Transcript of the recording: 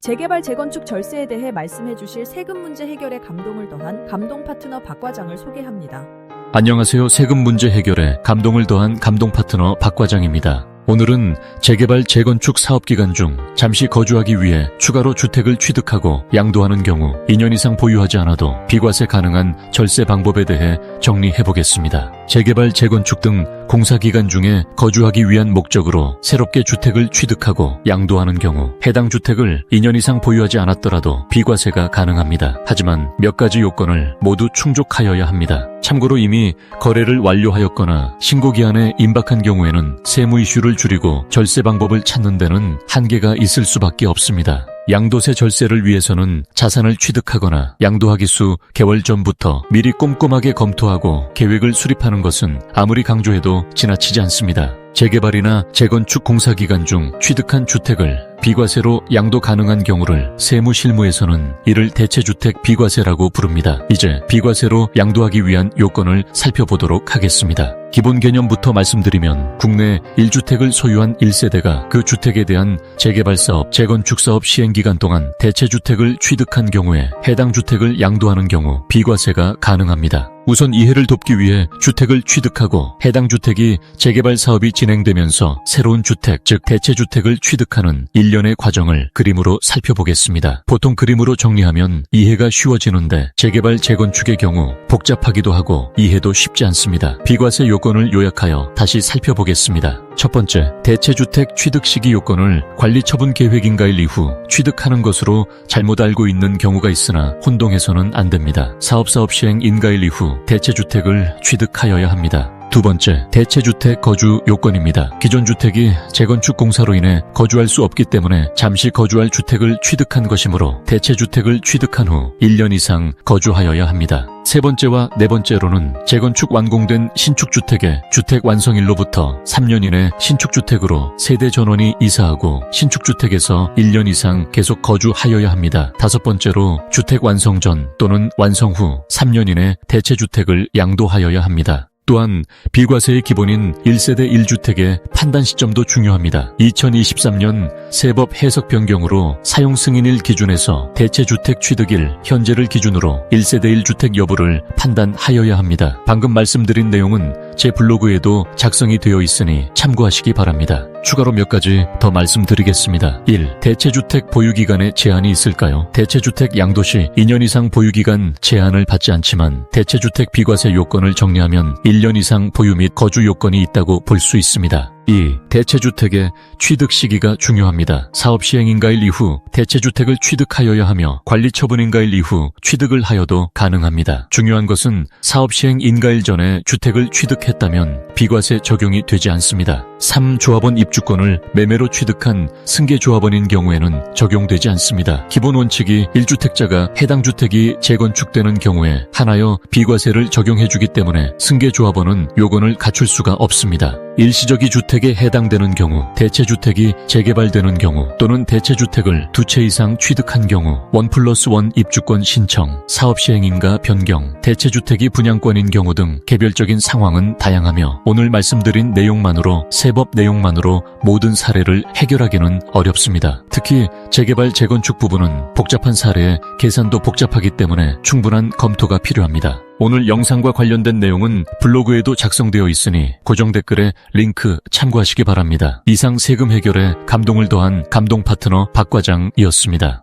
재개발 재건축 절세에 대해 말씀해 주실 세금 문제 해결에 감동을 더한 감동 파트너 박 과장을 소개합니다. 안녕하세요. 세금 문제 해결에 감동을 더한 감동 파트너 박 과장입니다. 오늘은 재개발 재건축 사업 기간 중 잠시 거주하기 위해 추가로 주택을 취득하고 양도하는 경우 2년 이상 보유하지 않아도 비과세 가능한 절세 방법에 대해 정리해 보겠습니다. 재개발 재건축 등 공사 기간 중에 거주하기 위한 목적으로 새롭게 주택을 취득하고 양도하는 경우 해당 주택을 2년 이상 보유하지 않았더라도 비과세가 가능합니다. 하지만 몇 가지 요건을 모두 충족하여야 합니다. 참고로 이미 거래를 완료하였거나 신고 기한에 임박한 경우에는 세무 이슈를 줄이고 절세 방법을 찾는 데는 한계가 있을 수밖에 없습니다. 양도세 절세를 위해서는 자산을 취득하거나 양도하기 수 개월 전부터 미리 꼼꼼하게 검토하고 계획을 수립하는 것은 아무리 강조해도 지나치지 않습니다. 재개발이나 재건축 공사 기간 중 취득한 주택을 비과세로 양도 가능한 경우를 세무실무에서는 이를 대체주택 비과세라고 부릅니다. 이제 비과세로 양도하기 위한 요건을 살펴보도록 하겠습니다. 기본 개념부터 말씀드리면 국내 1주택을 소유한 1세대가 그 주택에 대한 재개발 사업, 재건축 사업 시행 기간 동안 대체 주택을 취득한 경우에 해당 주택을 양도하는 경우 비과세가 가능합니다. 우선 이해를 돕기 위해 주택을 취득하고 해당 주택이 재개발 사업이 진행되면서 새로운 주택, 즉 대체 주택을 취득하는 일련의 과정을 그림으로 살펴보겠습니다. 보통 그림으로 정리하면 이해가 쉬워지는데 재개발 재건축의 경우 복잡하기도 하고 이해도 쉽지 않습니다. 비과세 요건을 요약하여 다시 살펴보겠습니다. 첫 번째, 대체주택 취득 시기 요건을 관리처분 계획인가일 이후 취득하는 것으로 잘못 알고 있는 경우가 있으나 혼동해서는 안 됩니다. 사업사업 시행 인가일 이후 대체주택을 취득하여야 합니다. 두 번째, 대체주택 거주 요건입니다. 기존 주택이 재건축 공사로 인해 거주할 수 없기 때문에 잠시 거주할 주택을 취득한 것이므로 대체주택을 취득한 후 1년 이상 거주하여야 합니다. 세 번째와 네 번째로는 재건축 완공된 신축주택의 주택 완성일로부터 3년 이내 신축주택으로 세대 전원이 이사하고 신축주택에서 1년 이상 계속 거주하여야 합니다. 다섯 번째로 주택 완성 전 또는 완성 후 3년 이내 대체주택을 양도하여야 합니다. 또한 비과세의 기본인 1세대 1주택의 판단 시점도 중요합니다. 2023년 세법 해석 변경으로 사용 승인일 기준에서 대체주택 취득일 현재를 기준으로 1세대 1주택 여부를 판단하여야 합니다. 방금 말씀드린 내용은 제 블로그에도 작성이 되어 있으니 참고하시기 바랍니다. 추가로 몇 가지 더 말씀드리겠습니다. 1. 대체주택 보유기간에 제한이 있을까요? 대체주택 양도 시 2년 이상 보유기간 제한을 받지 않지만 대체주택 비과세 요건을 정리하면 1년 이상 보유 및 거주 요건이 있다고 볼 수 있습니다. 2. 대체주택의 취득 시기가 중요합니다. 사업 시행인가일 이후 대체주택을 취득하여야 하며 관리처분인가일 이후 취득을 하여도 가능합니다. 중요한 것은 사업 시행인가일 전에 주택을 취득했다면 비과세 적용이 되지 않습니다. 3. 조합원 입주권을 매매로 취득한 승계조합원인 경우에는 적용되지 않습니다. 기본 원칙이 1주택자가 해당 주택이 재건축되는 경우에 하나여 비과세를 적용해주기 때문에 승계조합원은 요건을 갖출 수가 없습니다. 일시적이 주택에 해당되는 경우, 대체주택이 재개발되는 경우, 또는 대체주택을 두 채 이상 취득한 경우, 원 플러스 원 입주권 신청, 사업 시행인가 변경, 대체주택이 분양권인 경우 등 개별적인 상황은 다양하며 오늘 말씀드린 내용만으로 세법 내용만으로 모든 사례를 해결하기는 어렵습니다. 특히 재개발 재건축 부분은 복잡한 사례에 계산도 복잡하기 때문에 충분한 검토가 필요합니다. 오늘 영상과 관련된 내용은 블로그에도 작성되어 있으니 고정 댓글에 링크 참고하시기 바랍니다. 이상 세금 해결에 감동을 더한 감동 파트너 박 과장이었습니다.